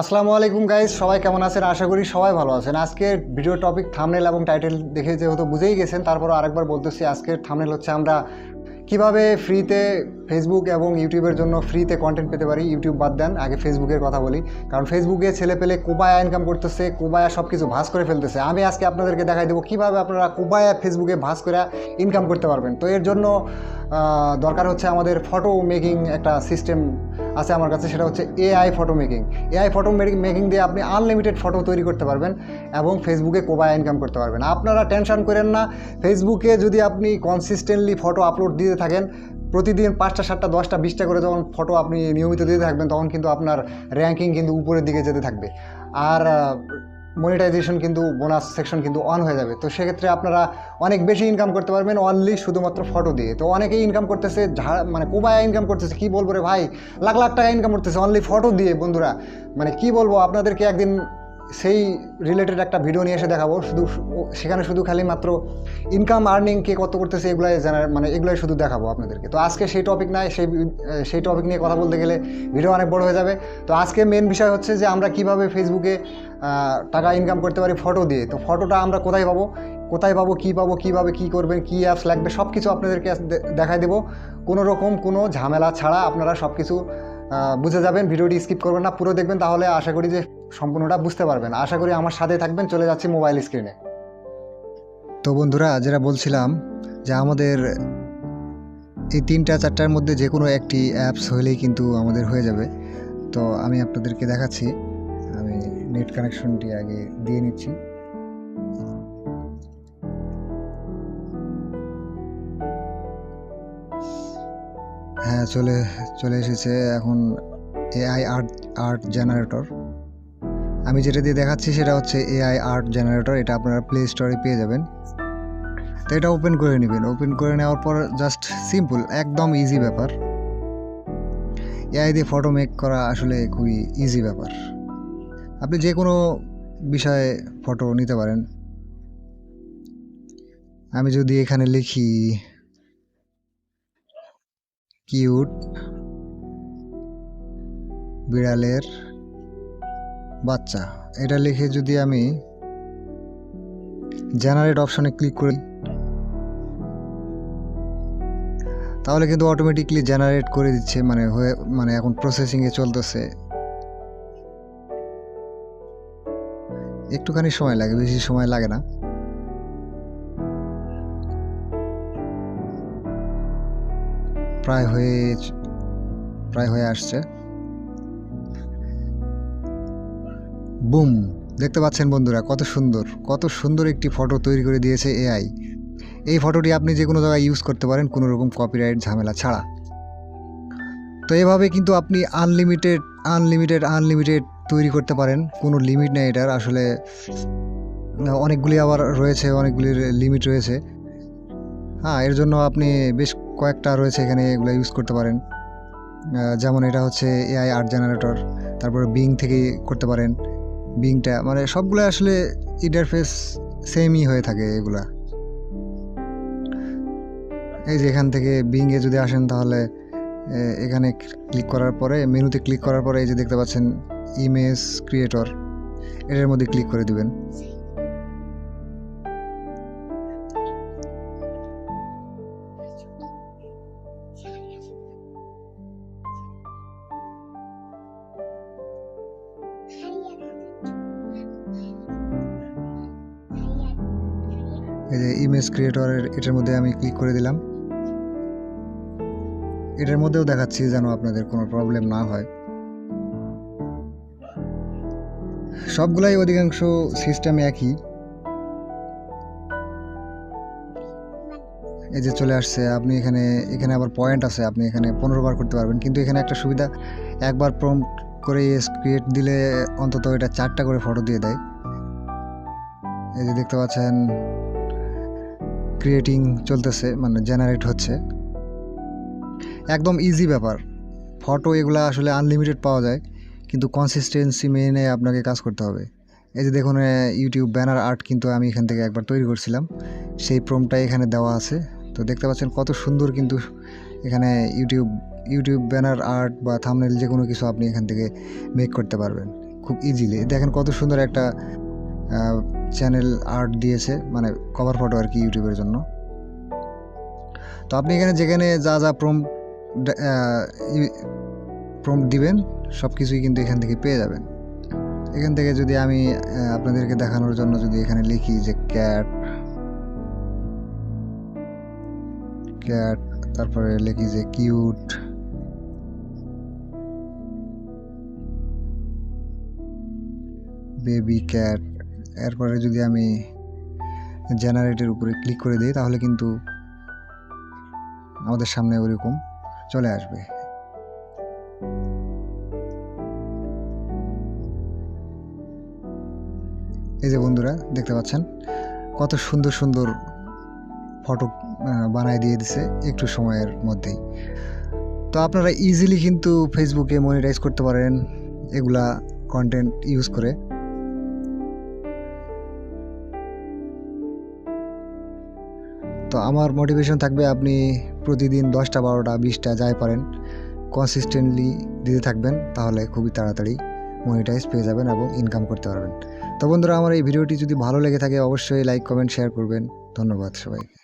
আসসালামু আলাইকুম গাইজ সবাই কেমন আছেন? আশা করি সবাই ভালো আছেন। আজকের ভিডিও টপিক থামনেল এবং টাইটেল দেখে যেহেতু বুঝেই গেছেন, তারপরও আরেকবার বলতেছি, আজকের থামনেল হচ্ছে আমরা কীভাবে ফ্রিতে ফেসবুক এবং ইউটিউবের জন্য ফ্রিতে কন্টেন্ট পেতে পারি। ইউটিউব বাদ দেন, আগে ফেসবুকের কথা বলি। কারণ ফেসবুকে ছেলে পেলে কোবায়া ইনকাম করতেছে, কোবায়া সব কিছু ভাস করে ফেলতেছে। আমি আজকে আপনাদেরকে দেখাই দেবো কীভাবে আপনারা কোবায়া ফেসবুকে ভাস করে ইনকাম করতে পারবেন। তো এর জন্য দরকার হচ্ছে আমাদের ফটো মেকিং একটা সিস্টেম আছে আমার কাছে, সেটা হচ্ছে AI photo making AI photo making দিয়ে আপনি আনলিমিটেড ফটো তৈরি করতে পারবেন এবং ফেসবুকে কোবায় ইনকাম করতে পারবেন। আপনারা টেনশন করেন না ফেসবুকে যদি আপনি কনসিস্টেন্টলি ফটো আপলোড দিতে থাকেন, প্রতিদিন পাঁচটা, সাতটা, দশটা, বিশটা করে যখন ফটো আপনি নিয়মিত দিতে থাকবেন, তখন কিন্তু আপনার র্যাঙ্কিং কিন্তু উপরের দিকে যেতে থাকবে। আর মনিটাইজেশন কিন্তু বোনাস সেকশন কিন্তু অন হয়ে যাবে। তো সেক্ষেত্রে আপনারা অনেক বেশি ইনকাম করতে পারবেন অনলি শুধুমাত্র ফটো দিয়ে। তো অনেকেই ইনকাম করতেছে মানে কোবায় ইনকাম করতেছে, কি বলব রে ভাই? লাখ লাখ টাকা ইনকাম করতেছে অনলি ফটো দিয়ে বন্ধুরা। মানে কি বলব, আপনাদেরকে একদিন সেই রিলেটেড একটা ভিডিও নিয়ে এসে দেখাবো। শুধু সেখানে শুধু খালি মাত্র ইনকাম আর্নিং কে কত করতেছে এগুলাই জানার মানে এগুলাই শুধু দেখাবো আপনাদেরকে। তো আজকে সেই টপিক নাই, সেই সেই টপিক নিয়ে কথা বলতে গেলে ভিডিও অনেক বড় হয়ে যাবে। তো আজকে মেন বিষয় হচ্ছে যে আমরা কীভাবে ফেসবুকে টাকা ইনকাম করতে পারি ফটো দিয়ে। তো ফটোটা আমরা কোথায় পাবো? কোথায় পাবো? কী পাবো? কীভাবে কী করবেন? কী অ্যাপস লাগবে? সব কিছু আপনাদেরকে দেখাই দেবো। কোনো রকম কোনো ঝামেলা ছাড়া আপনারা সব কিছু বুঝে যাবেন, ভিডিওটি স্কিপ করবেন না, পুরো দেখবেন, তাহলে আশা করি যে সম্পূর্ণটা বুঝতে পারবেন। আশা করি আমার সাথে থাকবেন, চলে যাচ্ছি মোবাইল স্ক্রিনে তো বন্ধুরা, যেটা বলছিলাম যে আমাদের এই তিনটা চারটার মধ্যে যে কোনো একটি অ্যাপস হলেই কিন্তু আমাদের হয়ে যাবে। তো আমি আপনাদেরকে দেখাচ্ছি, আমি নেট কানেকশনটি আগে দিয়ে নিচ্ছি। চলে চলে এসেছে এখন এআই আর্ট আর্ট জেনারেটর আমি যেটা দিয়ে দেখাচ্ছি সেটা হচ্ছে এআই আর্ট জেনারেটর এটা আপনারা প্লে স্টোরে পেয়ে যাবেন। তো এটা ওপেন করে নেবেন। ওপেন করে নেওয়ার পর জাস্ট সিম্পল একদম ইজি ব্যাপার। এআই দিয়ে ফটো মেক করা আসলে খুবই ইজি ব্যাপার। আপনি যে কোনো বিষয়ে ফটো নিতে পারেন। আমি যদি এখানে লিখি কিউট বিড়ালের বাচ্চা। এটা লিখে যদি আমি জেনারেট অপশনে ক্লিক করি, তাহলে কিন্তু অটোমেটিকলি জেনারেট করে দিচ্ছে মানে হয়ে মানে এখন প্রসেসিংয়ে চলতেছে। একটুখানি সময় লাগে, বেশি সময় লাগে না। প্রায় হয়ে প্রায় হয়ে আসছে। বুম, দেখতে পাচ্ছেন বন্ধুরা, কত সুন্দর কত সুন্দর একটি ফটো তৈরি করে দিয়েছে এআই এই ফটোটি আপনি যে কোনো জায়গায় ইউজ করতে পারেন, কোনো রকম কপিরাইট ঝামেলা ছাড়া। তো এভাবে কিন্তু আপনি আনলিমিটেড আনলিমিটেড আনলিমিটেড তৈরি করতে পারেন, কোনো লিমিট নেই এটার। আসলে অনেকগুলি আবার রয়েছে, অনেকগুলির লিমিট রয়েছে। হ্যাঁ এর জন্য আপনি বেশ কয়েকটা রয়েছে এখানে এগুলো ইউজ করতে পারেন। যেমন এটা হচ্ছে এআই আর্ট জেনারেটর তারপরে বিং থেকে করতে পারেন। বিংটা মানে সবগুলো আসলে ইন্টারফেস সেমই হয়ে থাকে এগুলা। এই যে এখান থেকে বিংয়ে যদি আসেন তাহলে এখানে ক্লিক করার পরে, মেনুতে ক্লিক করার পরে এই যে দেখতে পাচ্ছেন ইমেজ ক্রিয়েটর এটার মধ্যে ক্লিক করে দিবেন। এই যে ইমেজ ক্রিয়েটরের এটার মধ্যে আমি ক্লিক করে দিলাম। এটার মধ্যেও দেখাচ্ছি যেন আপনাদের কোনো প্রবলেম না হয়। সবগুলাই অধিকাংশ সিস্টেম একই। এই যে চলে আসছে, আপনি এখানে এখানে আবার পয়েন্ট আছে, আপনি এখানে পনেরো বার করতে পারবেন। কিন্তু এখানে একটা সুবিধা, একবার প্রম্পট করে ক্রিয়েট দিলে অন্তত এটা চারটা করে ফটো দিয়ে দেয়। এই যে দেখতে পাচ্ছেন ক্রিয়েটিং চলতেছে মানে জেনারেট হচ্ছে। একদম ইজি ব্যাপার। ফটো এগুলো আসলে আনলিমিটেড পাওয়া যায়, কিন্তু কনসিস্টেন্সি মেনে আপনাকে কাজ করতে হবে। এই যে দেখুন ইউটিউব ব্যানার আর্ট কিন্তু আমি এখান থেকে একবার তৈরি করছিলাম। সেই প্রমটাই এখানে দেওয়া আছে। তো দেখতে পাচ্ছেন কত সুন্দর কিন্তু এখানে ইউটিউব ইউটিউব ব্যানার আর্ট বা থামনেল যে কোনো কিছু আপনি এখান থেকে মেক করতে পারবেন। খুব ইজিলি দেখেন কত সুন্দর একটা চ্যানেল আর্ট দিয়েছে মানে কভার ফটো আর কি ইউটিউবের জন্য। তো আপনি এখানে যেখানে যা যা প্রম প্রম দিবেন সব কিছুই কিন্তু এখান থেকে পেয়ে যাবেন। এখান থেকে যদি আমি আপনাদেরকে দেখানোর জন্য যদি এখানে লিখি যে ক্যাট ক্যাট তারপরে লিখি যে কিউট বেবি ক্যাট এরপরে যদি আমি জেনারেটের উপরে ক্লিক করে দিই, তাহলে কিন্তু আমাদের সামনে ওরকম চলে আসবে। এই যে বন্ধুরা, দেখতে পাচ্ছেন? কত সুন্দর সুন্দর ফটো বানাই দিয়ে দিছে একটু সময়ের মধ্যেই। তো আপনারা ইজিলি কিন্তু ফেসবুকে মনিটাইজ করতে পারেন এগুলা কন্টেন্ট ইউজ করে। তো আমার মোটিভেশন থাকবে আপনি প্রতিদিন দশটা, বারোটা, বিশটা যাই পারেন কনসিস্টেন্টলি দিতে থাকবেন, তাহলে খুবই তাড়াতাড়ি মনিটাইজ পেয়ে যাবেন এবং ইনকাম করতে পারবেন। তো বন্ধুরা, আমার এই ভিডিওটি যদি ভালো লেগে থাকে, অবশ্যই লাইক কমেন্ট শেয়ার করবেন। ধন্যবাদ সবাই